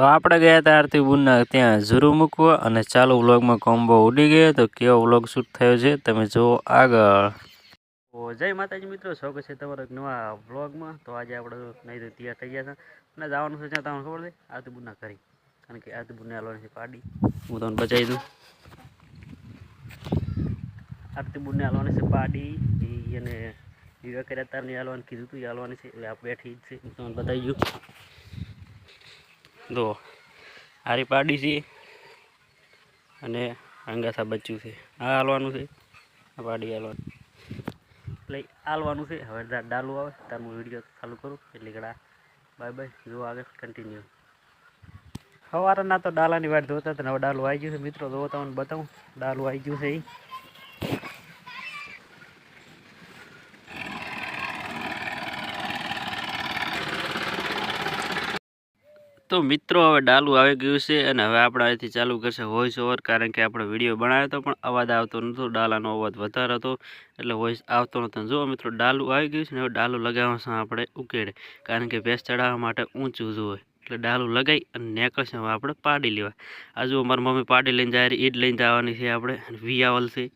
તો આપણે ગયા હતા આરતી બુનના ત્યાં ઝૂરું મૂકવા અને ચાલુ વ્લોગમાં કોમ્બો ઉડી ગયો. તો કેવો વ્લોગ શૂટ થયો છે તમે જુઓ આગળ. તો જય માતાજી મિત્રો શોખ છે તમારો નવા વ્લોગમાં. તો આજે આપણે નહીં તૈયાર થઈ ગયા હતા અને જવાનું છે ત્યાં તમને ખબર છે, આરતી બુનના કરી કારણ કે આરતી બુનને હાલવાની છે પાડી. હું તમને બચાવી દઉં. આરતી બુનને હાલવાની છે પાડી. એને વિવેક કર્યા તારની કીધું હતું એ હાલવાની છે. એટલે આ બેઠી જ છે. હું તમને બતાવી ગયું જો, હારી પાડી છે અને અંગાથા બચ્યું છે. આ હાલવાનું છે. આ પાડી હાલવાનું. એટલે હાલવાનું છે. હવે ડાલું આવે. ત્યારે હું વીડિયો ચાલુ કરું. એટલે કડા બાય બાય. જો આગળ કન્ટિન્યુ સવારના તો ડાલાની વાટ જોતા હતા હવે ડાલું આવી ગયું છે. મિત્રો, જોવો તમને બતાવું. ડાલું આવી ગયું છે એ તો મિત્રો, હવે ડાલું આવી ગયું છે અને હવે આપણે અહીંથી ચાલુ કરશે વોઇસ ઓવર કારણ કે આપણે વીડિયો બનાવ્યો હતો, પણ અવાજ આવતો નહોતો. ડાલાનો અવાજ વધારે હતો, એટલે વોઇસ આવતો નહોતો. જુઓ મિત્રો, ડાલું આવી ગયું છે ને, હવે ડાલું લગાવવા આપણે ઉકેડે. કારણ કે ભેંસ ચડાવવા માટે ઊંચું જોવે એટલે ડાલું લગાવી અને નેકળશે. હવે આપણે પાડી લેવા. આજુ અમારી મમ્મી પાડી લઈને જાય જ લઈને જવાની છે આપણે. વિયાવલ છે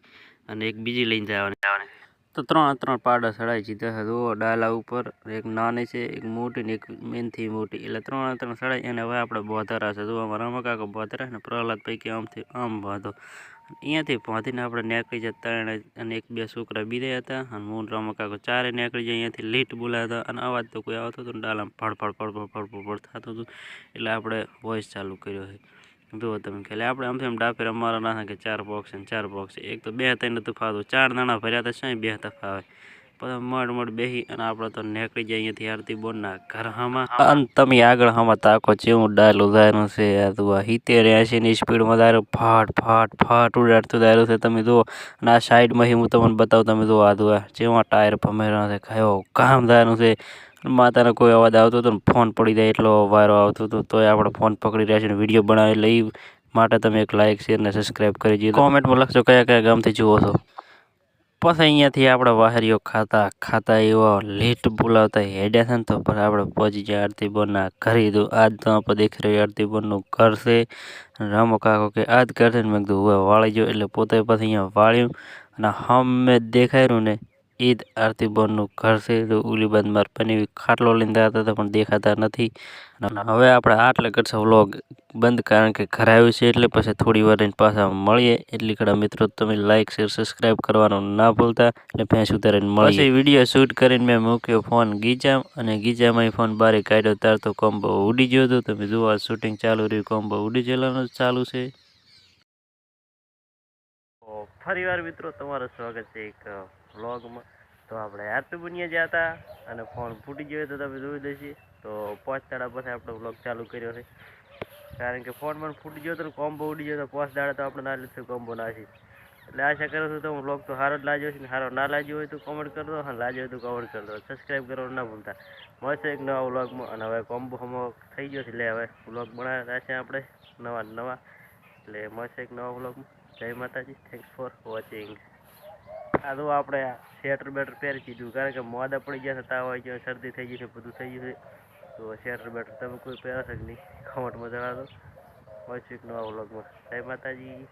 અને એક બીજી લઈને જવાની જવાની. તો ત્રણ ત્રણ પાડા ચડાવી દીધા છે. જુઓ, ડાલા ઉપર એક નાની છે, એક મોટી ને એક મેનથી મોટી. એટલે ત્રણ ત્રણ ચડાવી અને હવે આપણે બોધરા છે. જુઓ, અમારા રમકાકો બોધરા ને, પ્રહલાદ પૈકી આમથી આમ બાંધો અહીંયાથી પહોંચીને આપણે નીકળી જતા ત્રણ અને એક બે છોકરા બીજા હતા અને હું રમકાકો ચારે નીકળી જાય અહીંયાથી લીટ બોલાતા અને અવાજ તો કોઈ આવતો હતો ડાલામાં ફળ ફળ ફળ ફળ ફળ ફળ થતું હતું. એટલે આપણે વોઇસ ચાલુ કર્યો છે. જુઓ તમે ખાલી આપણે આમથી આમ ડાપે અમારા ના થાય કે ચાર બોક્સ ને ચાર બોક્સ એક તો બે ત્રણ નતું ફાવતું ચાર દાણા ભર્યા હતા શું બે હતા ફાવે. પછી મડ મડ બેસી અને આપણે તો નીકળી જાય અહીંયાથી આરતી બોનના ઘર હામાં અને તમે આગળ હામાં તાકો જેવું ડાયલ ઉધાર્યું છે તું આ સિત્તેર એંશીની સ્પીડમાં દાયરું ફાટ ફાટ ફાટ ઉડાડતું દાયરું છે. તમે જુઓ, અને આ સાઈડમાં હું તમને બતાવું, તમે જુઓ આ તું જેવા ટાયર ભમેરા છે, કયો કામ દાયરું છે. માતાનો કોઈ અવાજ આવતો હતો ને ફોન પડી જાય એટલો વાયરો આવતો હતો, તોય આપણે ફોન પકડી રહ્યા છે ને વીડિયો બનાવી લઈ માટે તમે એક લાઇક શેર ને સબસ્ક્રાઈબ કરી દીધો. કોમેન્ટમાં લખજો કયા કયા ગામથી જુઓ છો. પછી અહીંયાથી આપણે વાહરીઓ ખાતા ખાતા એવા લેટ બોલાવતા હેડ્યા છે તો પણ આપણે પહોંચી જાય આરતી બોનના ઘરે તો આજ તો આપણે દેખી રહ્યું આરતી બોનનું ઘર છે. રામો કાકો કે આજ ઘર છે ને મેં કીધું હવે વાળી જો. એટલે પોતે પછી અહીંયા વાળ્યું અને હમે દેખાયું ને જ આરતી બોનનું ઘર છે તો ઉલી બંધ માર પની ખાટલો લઈને હતા પણ દેખાતા નથી. હવે આપણે આટલે કરશે વ્લોગ બંધ કારણ કે ઘર આવ્યું છે એટલે પછી થોડી વાર રહીને પાછા મળીએ. એટલી કડા મિત્રો તમે લાઇક શેર સબસ્ક્રાઈબ કરવાનું ના ભૂલતા. એટલે ભેંસ ઉતારીને મળીએ. પછી વીડિયો શૂટ કરીને મેં મૂક્યો ફોન ગીજામ અને ગીજામાં ફોન બારે કાઢ્યો તાર તો કોમ્બો ઉડી ગયો હતો. તમે જુઓ શૂટિંગ ચાલુ રહ્યું કોમ્બો ઉડી જવાનું ચાલુ છે. ફરી વાર મિત્રો તમારું સ્વાગત છે એક વ્લોગમાં તો આપણે આરતી બુનિયા ગયા હતા અને ફોન ફૂટી ગયો તો તમે જોઈ દેશે તો પાંચ દાડા પછી આપણો વ્લોગ ચાલુ કર્યો છે. કારણ કે ફોન પણ ફૂટી ગયો તો કોમ્બો ઉડી ગયો તો પાંચ દાડા તો આપણે ના લીધું કોમ્બો નાખી. એટલે આશા કરું છું તો હું વ્લોગ તો સારો જ લાગ્યો છે ને સારો ના લાગ્યો હોય તો કોમેન્ટ કરો હા, લાગ્યો હોય તો કોમેન્ટ કરો સબસ્ક્રાઈબ કરવાનું ના ભૂલતા. મળશે એક નવા વ્લોગમાં અને હવે કોમ્બો હમો થઈ ગયો છે. એટલે હવે વ્લોગ બનાવ્યા છે આપણે. નવા નવા. એટલે મળશે એક નવા વ્લોગમાં જય માતાજી. થેન્ક્સ ફોર વોચિંગ આ તો આપણે સ્વેટર બેટર પહેરી દીધું કારણ કે મોડા પડી ગયા છે, તાવ આવી ગયો, શરદી થઈ ગઈ છે, બધું થઈ ગયું છે. તો સ્વેટર બેટર તમે કોઈ પહેરશે કે નહીં? કમેન્ટમાં જણાવો. મળશું એક નવા વ્લોગમાં જય માતાજી.